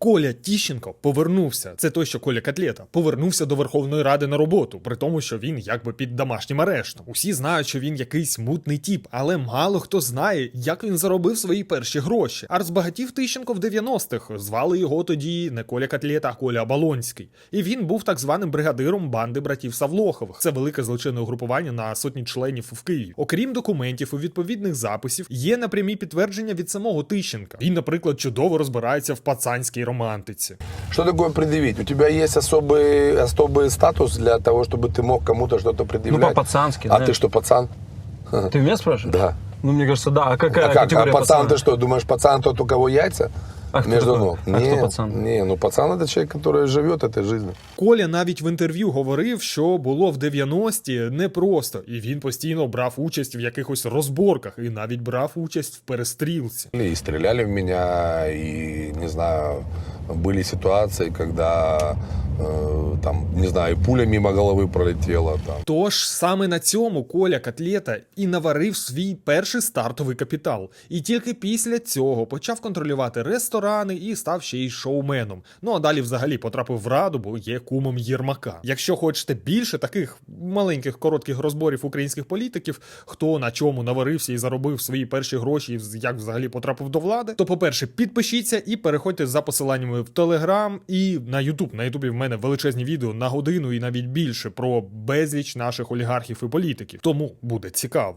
Коля Тіщенко повернувся. Це той, що Коля Котлета повернувся до Верховної Ради на роботу, при тому, що він якби під домашнім арештом. Усі знають, що він якийсь мутний тіп, але мало хто знає, як він заробив свої перші гроші. А розбагатів Тищенко в 90-х. Звали його тоді не Коля Котлета, а Коля Оболонський. І він був так званим бригадиром банди братів Савлохових. Це велике злочинне угрупування на сотні членів в Києві. Окрім документів і відповідних записів, є напрямі підтвердження від самого Тищенка. Він, наприклад, чудово розбирається в пацанській романтиці. Что такое предъявить? У тебя есть особый, особый статус для того, чтобы ты мог кому-то что-то Ну, предъявлять? по-пацански, А знаешь. ты что, пацан? Ты меня спрашиваешь? Да. Ну, мне кажется, да. А какая а как? А категория пацан пацана? ты что, думаешь, пацан тот, у кого яйца? А кто Между такой? ног. А не, кто пацан? Не, ну пацан это человек, который живет этой жизнью. Коля навіть в інтерв'ю говорив, що було в 90-ті непросто, і він постійно брав участь в якихось розборках і навіть брав участь в перестрілці. И стреляли в меня, и, не знаю, были ситуации, когда, э, там, не знаю, пуля мимо головы пролетела. Там. Тож саме на цьому Коля Котлета і наварив свій перший стартовий капітал. І тільки після цього почав контролювати ресторани і став ще й шоуменом. Ну а далі взагалі потрапив в раду, бо є кумом Єрмака. Якщо хочете більше таких маленьких коротких розборів українських політиків, хто на чому наварився і заробив свої перші гроші, і як взагалі потрапив до влади, то по-перше, підпишіться і переходьте за посиланнями в Телеграм і на Ютуб. На Ютубі в мене величезні відео на годину і навіть більше про безліч наших олігархів і політиків. Тому буде цікаво.